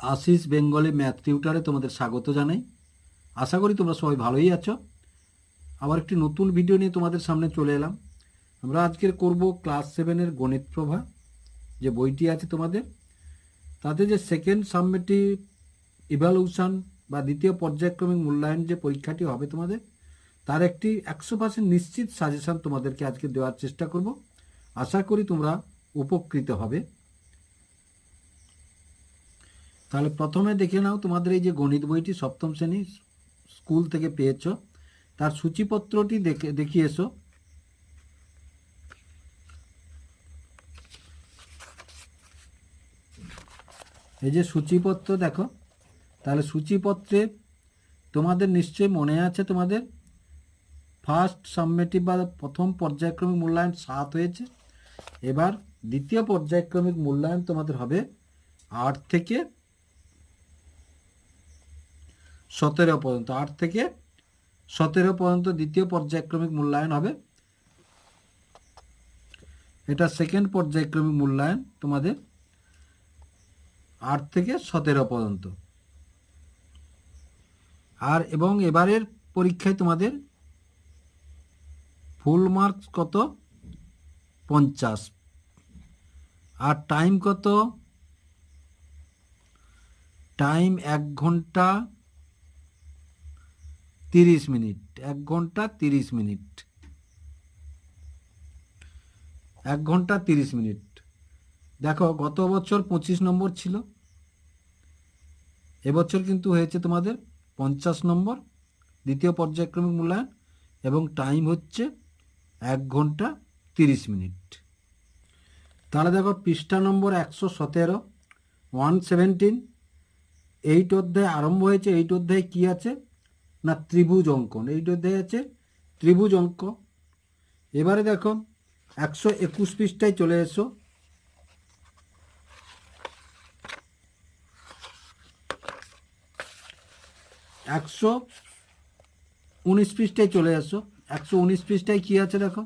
Ashis Bengali math টিউটারে তোমাদের স্বাগত জানাই। আশা করি তোমরা সবাই ভালোই আছো। আবার একটি নতুন ভিডিও নিয়ে তোমাদের সামনে চলে এলাম। আমরা আজকের করব ক্লাস সেভেনের গণিত প্রভা, যে বইটি আছে তোমাদের। তাতে যে সেকেন্ড সাবমিটিভ ইভ্যালুশন বা দ্বিতীয় পর্যায়ক্রমিক মূল্যায়ন যে পরীক্ষাটি হবে তোমাদের, তার একটি একশো পার্সেন্ট নিশ্চিত সাজেশান তোমাদেরকে আজকে দেওয়ার চেষ্টা করব। আশা করি তোমরা উপকৃত হবে। তাহলে প্রথমে দেখে নাও তোমাদের এই যে গণিত বইটি সপ্তম শ্রেণি স্কুল থেকে পেয়েছ। তার সূচিপত্রটি দেখে, দেখিয়ে এসো। এই যে সূচিপত্র দেখো, তাহলে সূচিপত্রে তোমাদের নিশ্চয়ই মনে আছে তোমাদের। ফার্স্ট সাবমেটিভ বা প্রথম পর্যায়ক্রমিক মূল্যায়ন সাত হয়েছে। এবার দ্বিতীয় পর্যায়ক্রমিক মূল্যায়ন তোমাদের হবে আট থেকে সতেরো পর্যন্ত। আট থেকে সতেরো পর্যন্ত দ্বিতীয় পর্যায়ক্রমিক মূল্যায়ন হবে। এটা সেকেন্ড পর্যায়ক্রমিক মূল্যায়ন তোমাদের আট থেকে সতেরো পর্যন্ত। আর এবং এবারের পরীক্ষায় তোমাদের ফুল মার্কস কত? পঞ্চাশ। আর টাইম কত? টাইম এক ঘণ্টা তিরিশ মিনিট, এক ঘণ্টা তিরিশ মিনিট। এক ঘণ্টা তিরিশ মিনিট। দেখো, গত বছর পঁচিশ নম্বর ছিল। এবছর কিন্তু হয়েছে তোমাদের পঞ্চাশ নম্বর, দ্বিতীয় পর্যায়ক্রমিক মূল্যায়ন, এবং টাইম হচ্ছে এক ঘণ্টা তিরিশ মিনিট। তাহলে দেখো, পৃষ্ঠা নম্বর একশো সতেরো ওয়ান সেভেন্টিন এইট অধ্যায় আরম্ভ হয়েছে এইট অধ্যায় কী আছে? না ত্রিভুজ অঙ্কন, এইট অধ্যায়ে আছে ত্রিভুজ অঙ্ক। এবারে দেখো একশো একুশ পৃষ্ঠায় চলে এসো। একশো উনিশ পৃষ্ঠায় চলে আসো একশো উনিশ পৃষ্ঠায় কী আছে দেখো?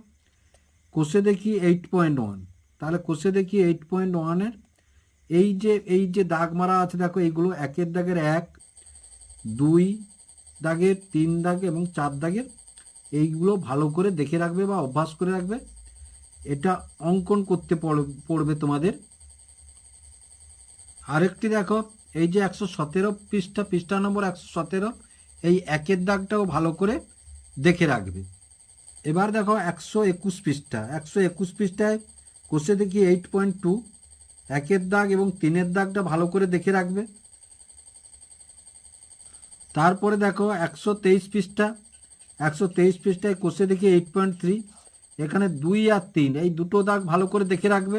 কোষে দেখি এইট পয়েন্ট ওয়ান তাহলে কোষে দেখি এইট পয়েন্ট ওয়ানের এই যে এই যে দাগ মারা আছে দেখো, এইগুলো একের দাগের এক, দুই দাগের, তিন দাগ এবং চার দাগের এইগুলো ভালো করে দেখে রাখবে বা অভ্যাস করে রাখবে। এটা অঙ্কন করতে পড়- পড়বে তোমাদের। আরেকটি দেখো, এই যে একশো সতেরো পৃষ্ঠা পৃষ্ঠা নম্বর একশো সতেরো, এই একের দাগটাও ভালো করে দেখে রাখবে। এবার দেখো একশো একুশ পৃষ্ঠা, একশো একুশ পৃষ্ঠায় কোষে দেখি এইট পয়েন্ট টু একের দাগ এবং তিনের দাগটা ভালো করে দেখে রাখবে। তারপরে দেখো একশো তেইশ পৃষ্ঠা। একশো তেইশ পৃষ্ঠায় কোষে দেখি এইট পয়েন্ট থ্রি এখানে দুই আর তিন, এই দুটো দাগ ভালো করে দেখে রাখবে।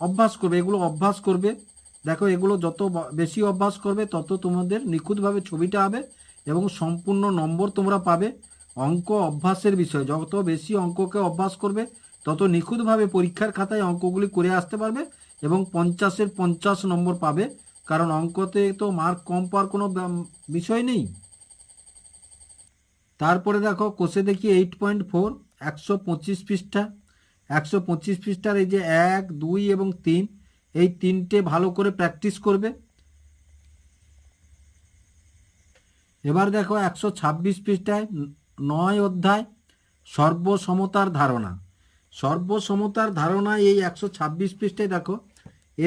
অভ্যাস করবে, এগুলো অভ্যাস করবে। দেখো এগুলো যত বেশি অভ্যাস করবে, তত তোমাদের নিখুঁতভাবে ছবিটা হবে এবং সম্পূর্ণ নম্বর তোমরা পাবে। অঙ্ক অভ্যাসের বিষয়, যত বেশি অঙ্ককে অভ্যাস করবে, তত নিখুঁতভাবে পরীক্ষার খাতায় অঙ্কগুলি করে আসতে পারবে এবং পঞ্চাশের পঞ্চাশ নম্বর পাবে। কারণ অঙ্কতে তো মার্ক কম পাওয়ার কোনো বিষয় নেই। তারপরে দেখো, কোষে দেখি এইট পয়েন্ট ফোর একশো পঁচিশ পৃষ্ঠা। একশো পঁচিশ পৃষ্ঠার এই যে এক, দুই এবং তিন, এই তিনটে ভালো করে প্র্যাকটিস করবে। এবার দেখো, একশো ছাব্বিশ পৃষ্ঠায় নয় অধ্যায়, সর্বসমতার ধারণা। সর্বসমতার ধারণা এই একশো ছাব্বিশ পৃষ্ঠায় দেখো,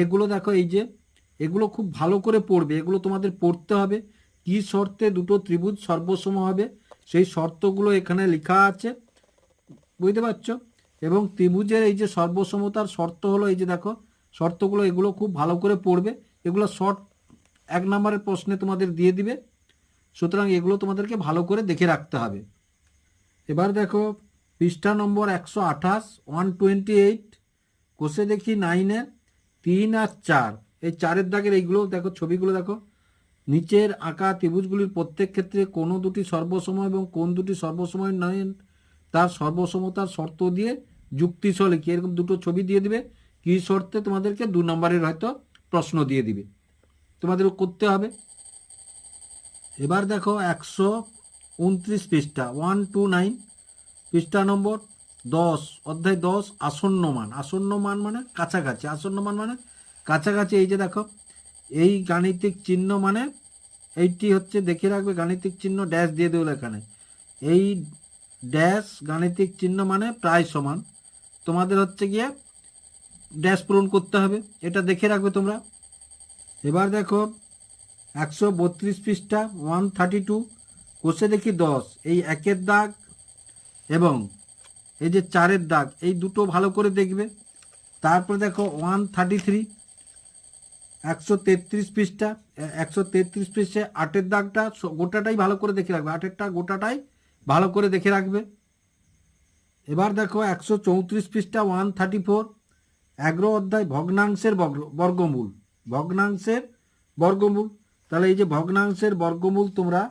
এগুলো দেখো, এই যে এগুলো খুব ভালো করে পড়বে। এগুলো তোমাদের পড়তে হবে। কি শর্তে দুটো ত্রিভুজ সর্বসম হবে, সেই শর্তগুলো এখানে লেখা আছে। বুঝতে পারছ? এবং ত্রিভুজের এই যে সর্বসমতার শর্ত হলো, এই যে দেখো, শর্তগুলো এগুলো খুব ভালো করে পড়বে। এগুলো শর্ট এক নম্বরের প্রশ্নে তোমাদের দিয়ে দিবে। সুতরাং এগুলো তোমাদেরকে ভালো করে দেখে রাখতে হবে। এবার দেখো, পৃষ্ঠা নম্বর একশো আঠাশ ওয়ান টোয়েন্টি এইট কোষে দেখি নাইনের তিন আর চার। এই চারের দাগের এইগুলো, দেখো ছবিগুলো দেখো। নিচের আঁকা ত্রিভুজগুলির প্রত্যেক ক্ষেত্রে কোনো দুটি সর্বসময় এবং কোন দুটি সর্বসময় নয়। তার সর্বসমতার শর্ত দিয়ে যুক্তি সহ লিখি। এরকম দুটো ছবি দিয়ে দিবে। কী শর্তে? তোমাদেরকে দু নম্বরের হয়তো প্রশ্ন দিয়ে দিবে। তোমাদের করতে হবে। এবার দেখো একশো উনত্রিশ পৃষ্ঠা, ওয়ান, টু, নাইন। পৃষ্ঠা নম্বর দশ, অধ্যায় দশ, আসন্ন মান। আসন্ন মান মানে কাছাকাছি। আসন্ন মান মানে কাছাকাছি এই যে দেখো, এই গাণিতিক চিহ্ন মানে এইটি হচ্ছে, দেখে রাখবে, গাণিতিক চিহ্ন ড্যাশ দিয়ে দেবো এখানে। এই ড্যাশ গাণিতিক চিহ্ন মানে প্রায় সমান। তোমাদের হচ্ছে গিয়ে ড্যাশ পূরণ করতে হবে। এটা দেখে রাখবে তোমরা। এবার দেখো, একশো বত্রিশ পৃষ্ঠা ওয়ান থার্টি টু কোষে দেখি দশ। এই একের দাগ এবং এই যে চারের দাগ, এই দুটো ভালো করে দেখবে। তারপরে দেখো ওয়ান থার্টি থ্রি একশো তেত্রিশ পৃষ্ঠা একশো তেত্রিশ পৃষ্ঠে আটের দাগটা গোটাটাই ভালো করে দেখে রাখবে। আটেরটা গোটাটাই ভালো করে দেখে রাখবে। এবার দেখো একশো চৌত্রিশ পৃষ্ঠা, ওয়ান থার্টি ফোর, এগারো অধ্যায় ভগ্নাংশের বর্গ- বর্গমূল। ভগ্নাংশের বর্গমূল। তাহলে এই যে ভগ্নাংশের বর্গমূল তোমরা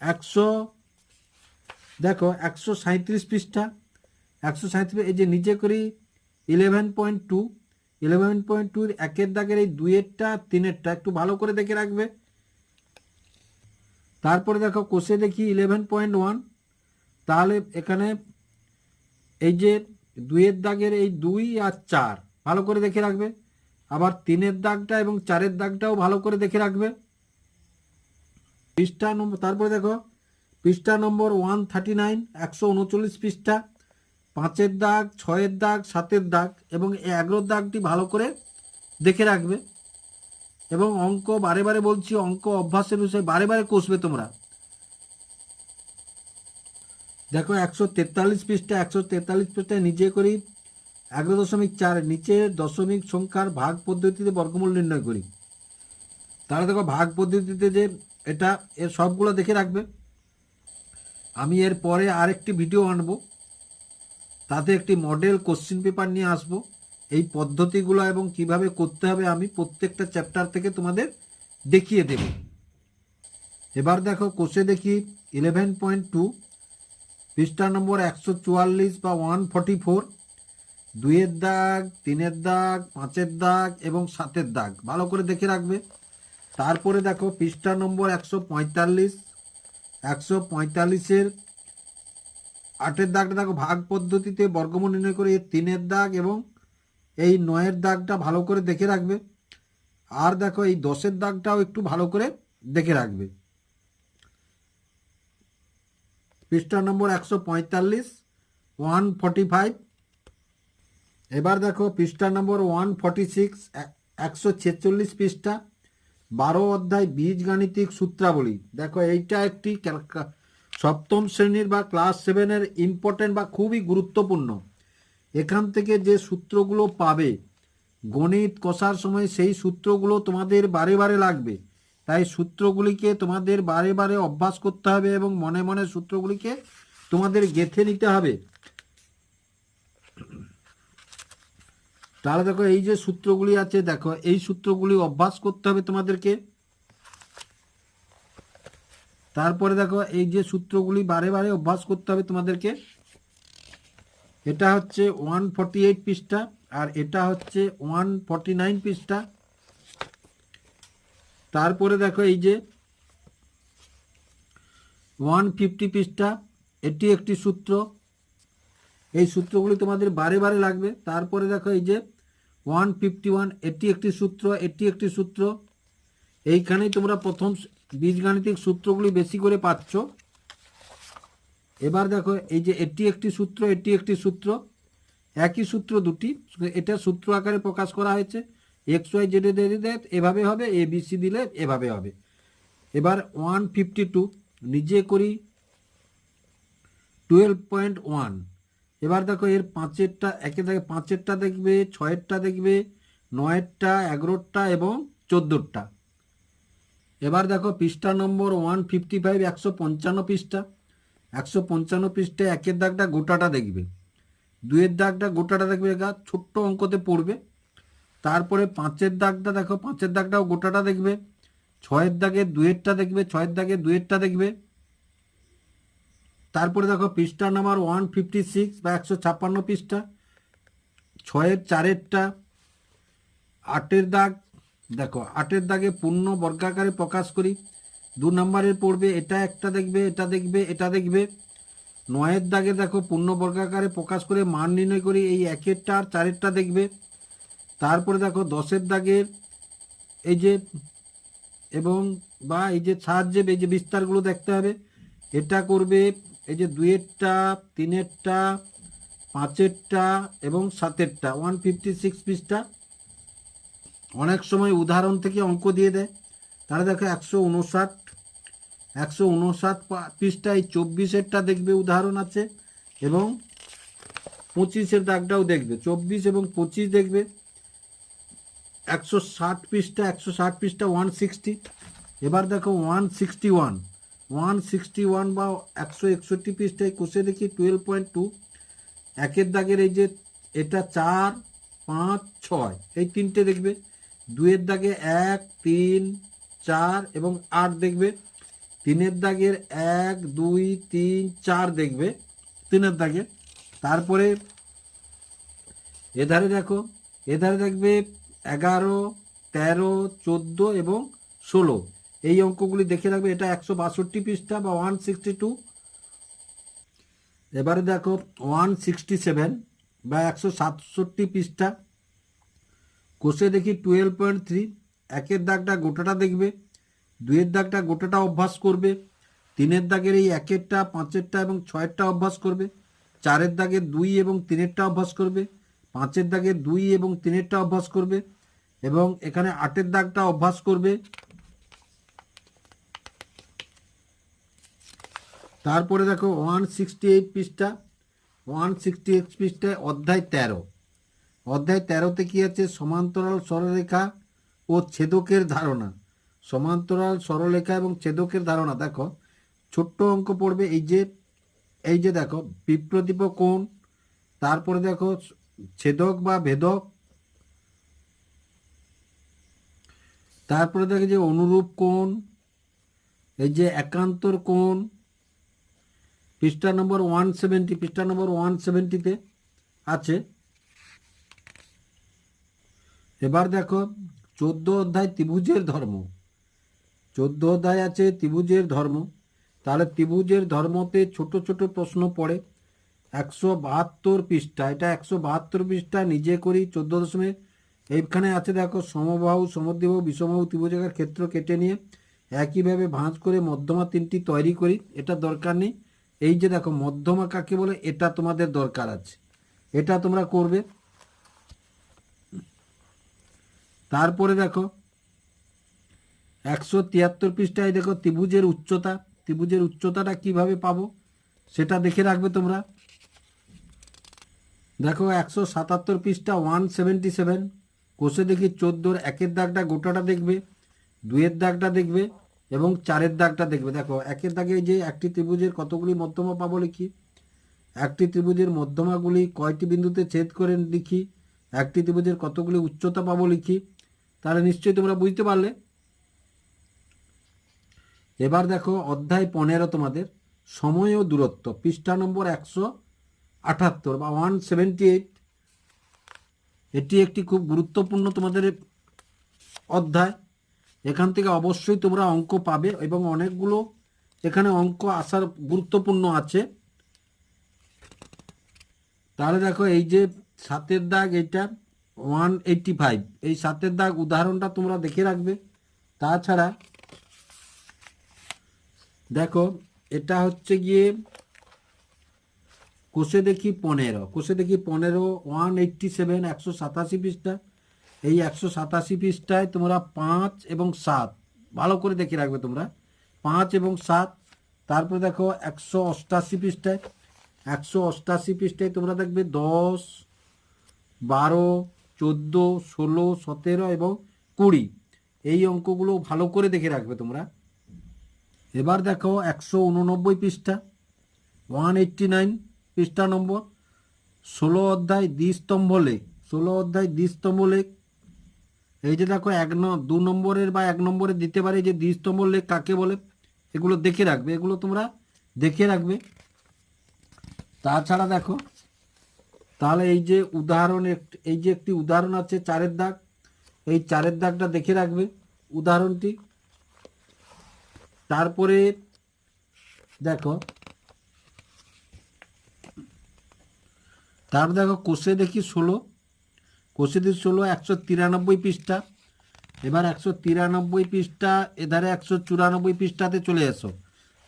একশো, দেখো একশো সাঁত্রিশ পৃষ্ঠা, একশো সাঁত্রিশ এই যে নিচে করি eleven point two eleven point টুর একের দাগের এই দুইয়েরটা, তিনেরটা একটু ভালো করে দেখে রাখবে। তারপরে দেখো, কোষে দেখি ইলেভেন পয়েন্ট ওয়ান তাহলে এখানে এই যে দুইয়ের দাগের এই দুই আর চার, ভালো করে দেখে রাখবে। আবার তিনের দাগটা এবং চারের দাগটাও ভালো করে দেখে রাখবে। পৃষ্ঠা নম্বর, তারপরে দেখো, পৃষ্ঠা নম্বর ওয়ান থার্টি নাইন একশো উনচল্লিশ পৃষ্ঠা। পাঁচের দাগ, ছয়ের দাগ, সাতের দাগ এবং এগারোর দাগটি ভালো করে দেখে রাখবে। এবং অঙ্ক বারে বারে বলছি, অঙ্ক অভ্যাসের বিষয়ে বারে বারে কষবে তোমরা। দেখো, একশো তেতাল্লিশ পৃষ্ঠা, একশো তেতাল্লিশ পৃষ্ঠায় নিচে করি, এগারো দশমিক চার নিচে দশমিক সংখ্যার ভাগ পদ্ধতিতে বর্গমূল নির্ণয় করি। তাহলে দেখো, ভাগ পদ্ধতিতে যে এটা, এর সবগুলো দেখে রাখবে। আমি এর পরে আরেকটি ভিডিও আনব। তাতে একটি মডেল কোশ্চিন পেপার নিয়ে আসব। এই পদ্ধতিগুলো এবং কীভাবে করতে হবে আমি প্রত্যেকটা চ্যাপ্টার থেকে তোমাদের দেখিয়ে দেব। এবার দেখো কোষে দেখি ইলেভেন পয়েন্ট টু পৃষ্ঠা নম্বর একশো চুয়াল্লিশ বা ওয়ান ফর্টি ফোর দুইয়ের দাগ, তিনের দাগ, পাঁচের দাগ এবং সাতের দাগ, ভালো করে দেখে রাখবে। তারপরে দেখো, পৃষ্ঠা নম্বর একশো পঁয়তাল্লিশ, একশো পঁয়তাল্লিশের আটের দাগটা দেখো, ভাগ পদ্ধতিতে বর্গমূল নির্ণয় করে এই তিনের দাগ এবং এই নয়ের দাগটা ভালো করে দেখে রাখবে। আর দেখো, এই দশের দাগটাও একটু ভালো করে দেখে রাখবে। পৃষ্ঠা নম্বর একশো পঁয়তাল্লিশ, ওয়ান ফর্টি ফাইভ। এবার দেখো পৃষ্ঠা নম্বর ওয়ান ফর্টি সিক্স একশো ছেচল্লিশ পৃষ্ঠা, বারো অধ্যায় বীজগাণিতিক সূত্রাবলী। দেখো, এইটা একটি ক্যালকা- সপ্তম শ্রেণির বা ক্লাস সেভেনের ইম্পর্টেন্ট বা খুবই গুরুত্বপূর্ণ। এখান থেকে যে সূত্রগুলো পাবে, গণিত কষার সময় সেই সূত্রগুলো তোমাদের বারে বারে লাগবে। তাই সূত্রগুলিকে তোমাদের বারে বারে অভ্যাস করতে হবে এবং মনে মনে সূত্রগুলিকে তোমাদের গেথে নিতে হবে। তাহলে দেখো, এই যে সূত্রগুলি আছে, দেখো, এই সূত্রগুলি অভ্যাস করতে হবে তোমাদেরকে। তারপরে দেখো, এই যে সূত্রগুলি বারে বারে অভ্যাস করতে হবে তোমাদেরকে। এটা হচ্ছে ওয়ান ফর্টি এইট পৃষ্ঠা আর এটা হচ্ছে ওয়ান ফর্টি নাইন পৃষ্ঠা। তারপরে দেখো, এই যে ওয়ান ফিফটি পৃষ্ঠা, এটি একটি সূত্র। এই সূত্রগুলি তোমাদের বারে বারে লাগবে। তারপরে দেখো, এই যে ওয়ান ফিফটি ওয়ান এটি একটি সূত্র, এটি একটি সূত্র। এইখানেই তোমরা প্রথম বীজগাণিতিক সূত্রগুলি বেশি করে পাচ্ছ। এবার দেখো, এই যে এটি একটি সূত্র, এটি একটি সূত্র, একই সূত্র দুটি, এটা সূত্র আকারে প্রকাশ করা হয়েছে। এক্স ওয়াই জেডে দিলে এভাবে হবে এ বি সি দিলে এভাবে হবে। এবার ওয়ান ফিফটি টু নিজে করি টুয়েলভ পয়েন্ট ওয়ান এবার দেখো, এর পাঁচেরটা, একে দেখে পাঁচেরটা দেখবে, ছয়েরটা দেখবে, নয়েরটা এগারোটা এবং চোদ্দোরটা। এবার দেখো পৃষ্ঠা নম্বর ওয়ান ফিফটি ফাইভ, একশো পঞ্চান্ন পৃষ্ঠা। একশো পঞ্চান্ন পৃষ্ঠায় একের দাগটা গোটাটা দেখবে। দুয়ের দাগটা গোটাটা দেখবে, গা ছোট্ট অঙ্কতে পড়বে। তারপরে পাঁচের দাগটা দেখো, পাঁচের দাগটাও গোটাটা দেখবে। ছয়ের দাগে দুয়েরটা দেখবে, ছয়ের দাগে দুয়েরটা দেখবে। তারপরে দেখো পৃষ্ঠা নাম্বার ওয়ান ফিফটি সিক্স বা একশো ছাপ্পান্ন পৃষ্ঠা। ছয়ের চারেরটা, আটের দাগ দেখো, আটের দাগে পূর্ণ বর্গাকারে প্রকাশ করি। দু নম্বরের পড়বে, এটা একটা দেখবে, এটা দেখবে এটা দেখবে। নয়ের দাগে দেখো, পূর্ণ বর্গাকারে প্রকাশ করে মান নির্ণয় করি, এই একেরটা আর চারেরটা দেখবে। তারপরে দেখো, দশের দাগের এই যে, এবং বা এই যে সাহায্যে এই যে বিস্তারগুলো দেখতে হবে, এটা করবে এই যে দুইয়েরটা, তিনেরটা, পাঁচেরটা এবং সাতেরটা ওয়ান ফিফটি সিক্স পিসটা অনেক সময় উদাহরণ থেকে অঙ্ক দিয়ে দেয়। তাহলে দেখো একশো উনষাট একশো উনষাট এই চব্বিশেরটা দেখবে উদাহরণ আছে এবং পঁচিশের দাগটাও দেখবে। চব্বিশ এবং পঁচিশ দেখবে, একশো ষাট পিসটা একশো ষাট পিসটা ওয়ান সিক্সটি এবার দেখো one sixty one one sixty one বা একশো একষট্টি পিসটাই কষে দেখি টুয়েলভ পয়েন্ট টু একের দাগের এই যে, এটা চার, পাঁচ, ছয়, এই তিনটে দেখবে। দুয়ের দাগে এক, তিন, চার এবং আট দেখবে। তিনের দাগের এক, দুই, তিন, চার দেখবে। তিনের দাগে। তারপরে এধারে দেখো, এধারে দেখবে এগারো, তেরো, চোদ্দ এবং ষোলো। এই অঙ্কগুলি দেখে রাখবে, এটা একশো বাষট্টি পৃষ্ঠা বা ওয়ান সিক্সটি টু এবারে দেখো ওয়ান সিক্সটি সেভেন বা একশো সাতষট্টি পৃষ্ঠা। কোষে দেখি টুয়েলভ পয়েন্ট থ্রি একের দাগটা গোটাটা দেখবে, দুইয়ের দাগটা গোটাটা অভ্যাস করবে, তিনের দাগের এই একেরটা, পাঁচেরটা এবং ছয়েরটা অভ্যাস করবে, চারের দাগের দুই এবং তিনেরটা অভ্যাস করবে, পাঁচের দাগের দুই এবং তিনেরটা অভ্যাস করবে এবং এখানে আটের দাগটা অভ্যাস করবে। তারপরে দেখো ওয়ান সিক্সটি এইট পৃষ্ঠা ওয়ান সিক্সটি এইট পৃষ্ঠায় অধ্যায় তেরো। অধ্যায় তেরোতে কী আছে? সমান্তরাল সরলরেখা ও ছেদকের ধারণা। সমান্তরাল সরলরেখা এবং ছেদকের ধারণা, দেখো, ছোট্ট অঙ্ক পড়বে, এই যে এই যে দেখো বিপ্রদীপ কোণ, তারপরে দেখো, ছেদক বা ভেদক, তারপরে দেখো যে অনুরূপ কোণ, এই যে একান্তর কোণ, পৃষ্ঠা নম্বর ওয়ান সেভেন্টি পৃষ্ঠা নম্বর ওয়ান সেভেন্টিতে আছে। এবার দেখো, চোদ্দ অধ্যায় ত্রিভুজের ধর্ম। চোদ্দ অধ্যায় আছে ত্রিভুজের ধর্ম। তাহলে ত্রিভুজের ধর্মতে ছোট ছোট প্রশ্ন পড়ে। একশো বাহাত্তর পৃষ্ঠা, এটা একশো বাহাত্তর পৃষ্ঠা, নিজে করি চোদ্দ দশমিক। এইখানে আছে দেখো, সমবাহু, সমদ্বিবাহু বিষমবাহু ত্রিভুজাকার ক্ষেত্র কেটে নিয়ে একইভাবে ভাঁজ করে মধ্যমা তিনটি তৈরি করি। এটা দরকার নেই। এই যে দেখো, মধ্যমা কাকে বলে? এটা তোমাদের দরকার আছে। এটা তোমরা করবে। তারপরে দেখো, একশো তিয়াত্তর পৃষ্ঠায় দেখো ত্রিভুজের উচ্চতা, ত্রিভুজের উচ্চতাটা কীভাবে পাবো সেটা দেখে রাখবে তোমরা। দেখো একশো সাতাত্তর পৃষ্ঠা ওয়ান সেভেন্টি সেভেন, কোষে দেখি চোদ্দোর একের দাগটা গোটাটা দেখবে দুয়ের দাগটা দেখবে এবং চারের দাগটা দেখবে। দেখো, একের দাগে যে একটি ত্রিভুজের কতগুলি মধ্যমা পাবো লিখি। একটি ত্রিভুজের মধ্যমাগুলি কয়টি বিন্দুতে ছেদ করে লিখি। একটি ত্রিভুজের কতগুলি উচ্চতা পাবো লিখি। তাহলে নিশ্চয়ই তোমরা বুঝতে পারলে। এবার দেখো অধ্যায় পনেরো তোমাদের। সময় ও দূরত্ব, পৃষ্ঠা নম্বর একশো আটাত্তর বা ওয়ান সেভেন্টি এইট এটি একটি খুব গুরুত্বপূর্ণ তোমাদের অধ্যায়। এখান থেকে অবশ্যই তোমরা অঙ্ক পাবে এবং অনেকগুলো এখানে অঙ্ক আসার গুরুত্বপূর্ণ আছে। তাহলে দেখো এই যে সাতের দাগ, এইটা ওয়ান এইটটি ফাইভ এই সাতের দাগ উদাহরণটা তোমরা দেখে রাখবে। তাছাড়া দেখো, এটা হচ্ছে গিয়ে কোষে দেখি পনেরো। কোষে দেখি পনেরো ওয়ান এইটটি সেভেন একশো সাতাশি পৃষ্ঠা। এই একশো সাতাশি পৃষ্ঠায় তোমরা পাঁচ এবং সাত, ভালো করে দেখে রাখবে তোমরা। পাঁচ এবং সাত, তারপরে দেখো একশো অষ্টাশি পৃষ্ঠায়। একশো অষ্টাশি পৃষ্ঠায় তোমরা দেখবে দশ, বারো চোদ্দ, ষোলো, সতেরো এবং কুড়ি। এই অঙ্কগুলো ভালো করে দেখে রাখবে তোমরা। এবার দেখো একশো উননব্বই পৃষ্ঠা, ওয়ান এইট্টি নাইন পৃষ্ঠা নম্বর, ষোলো অধ্যায় দ্বিস্তম্ভ লেখ। ষোলো অধ্যায় দ্বিস্তম্ভ লেখ। এই যে দেখো এক দু নম্বরের বা এক নম্বরে দিতে পারে যে দ্বিস্তম্ভ লেখ কাকে বলে, এগুলো দেখে রাখবে। এগুলো তোমরা দেখে রাখবে। তাছাড়া দেখো তাহলে এই যে উদাহরণ এই যে একটি উদাহরণ আছে চারের দাগ, এই চারের দাগটা দেখে রাখবে উদাহরণটি। তারপরে দেখো, তারপর দেখো কোষে দেখি ষোলো কোষেদের ষোলো, একশো তিরানব্বই পৃষ্ঠা। এবার একশো তিরানব্বই পৃষ্ঠা, এধারে একশো চুরানব্বই পৃষ্ঠাতে চলে এসো।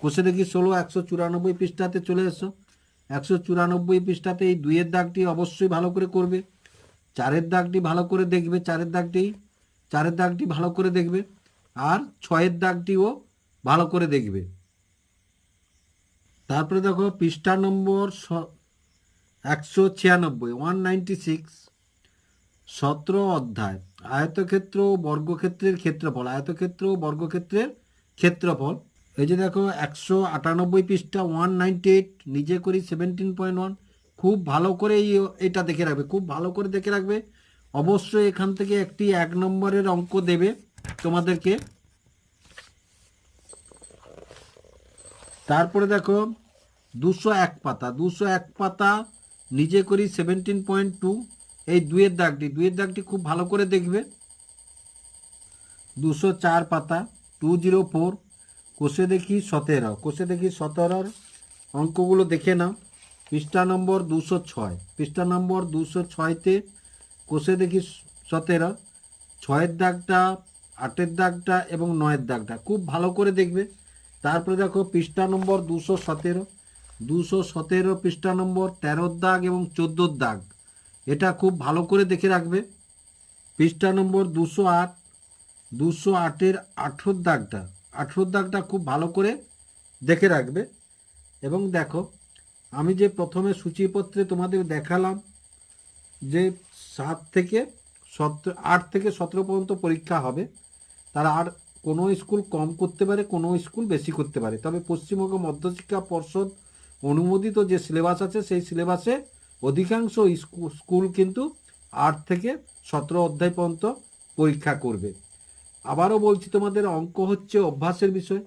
কোষে দেখি ষোলো, একশো চুরানব্বই পৃষ্ঠাতে চলে এসো। একশো চুরানব্বই পৃষ্ঠাতে এই দুইয়ের দাগটি অবশ্যই ভালো করে করবে। চারের দাগটি ভালো করে দেখবে, চারের দাগটি চারের দাগটি ভালো করে দেখবে, আর ছয়ের দাগটিও ভালো করে দেখবে। তারপরে দেখো, পৃষ্ঠা নম্বর একশো ছিয়ানব্বই ওয়ান নাইনটি সিক্স সতেরো অধ্যায়, আয়তক্ষেত্র বর্গক্ষেত্রের ক্ষেত্রফল, আয়তক্ষেত্র বর্গক্ষেত্রের ক্ষেত্রফল। এই যে দেখো, একশো আটানব্বই পৃষ্ঠা ওয়ান নাইনটি এইট নিজে করি সেভেন্টিন পয়েন্ট ওয়ান খুব ভালো করে এটা দেখে রাখবে, খুব ভালো করে দেখে রাখবে। অবশ্যই এখান থেকে একটি এক নম্বরের অঙ্ক দেবে তোমাদেরকে। তারপরে দেখো, দুশো এক পাতা, দুশো এক পাতা, নিজে করি সেভেন্টিন পয়েন্ট টু এই দুয়ের দাগটি দুয়ের দাগটি খুব ভালো করে দেখবে। দুশো চার পাতা টু জিরো ফোর কোষে দেখি সতেরো, কোষে দেখি সতেরোর অঙ্কগুলো দেখে নাও। পৃষ্ঠা নম্বর দুশো ছয়, পৃষ্ঠা নম্বর দুশো ছয়তে কোষে দেখি সতেরো, ছয়ের দাগটা, আটের দাগটা এবং নয়ের দাগটা, খুব ভালো করে দেখবে। তারপরে দেখো পৃষ্ঠা নম্বর দুশো সতেরো দুশো সতেরো পৃষ্ঠা নম্বর তেরোর দাগ এবং চোদ্দোর দাগ, এটা খুব ভালো করে দেখে রাখবে। পৃষ্ঠা নম্বর দুশো আট, দুশো আটের আঠেরোর দাগটা আঠেরোর দাগটা খুব ভালো করে দেখে রাখবে। এবং দেখো, আমি যে প্রথমে সূচিপত্রে তোমাদের দেখালাম যে সাত থেকে সতেরো, আট থেকে সতেরো পর্যন্ত পরীক্ষা হবে, তারা আর কোনো স্কুল কম করতে পারে, কোনো স্কুল বেশি করতে পারে। তবে পশ্চিমবঙ্গ মধ্যশিক্ষা পর্ষদ অনুমোদিত যে সিলেবাস আছে, সেই সিলেবাসে অধিকাংশ স্কুল কিন্তু আট থেকে সতেরো অধ্যায় পর্যন্ত পরীক্ষা করবে। আবারও বলছি, তোমাদের অঙ্ক হচ্ছে অভ্যাসের বিষয়।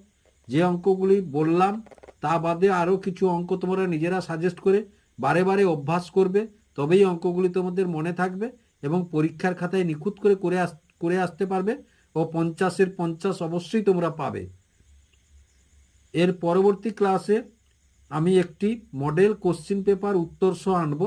যে অঙ্কগুলি বললাম, তা বাদে আরও কিছু অঙ্ক তোমরা নিজেরা সাজেস্ট করে বারে বারে অভ্যাস করবে। তবেই অঙ্কগুলি তোমাদের মনে থাকবে এবং পরীক্ষার খাতায় নিখুঁত করে করে আস, করে আসতে পারবে ও পঞ্চাশের পঞ্চাশ অবশ্যই তোমরা পাবে। এর পরবর্তী ক্লাসে আমি একটি মডেল কোশ্চিন পেপার উত্তর সহ আনব।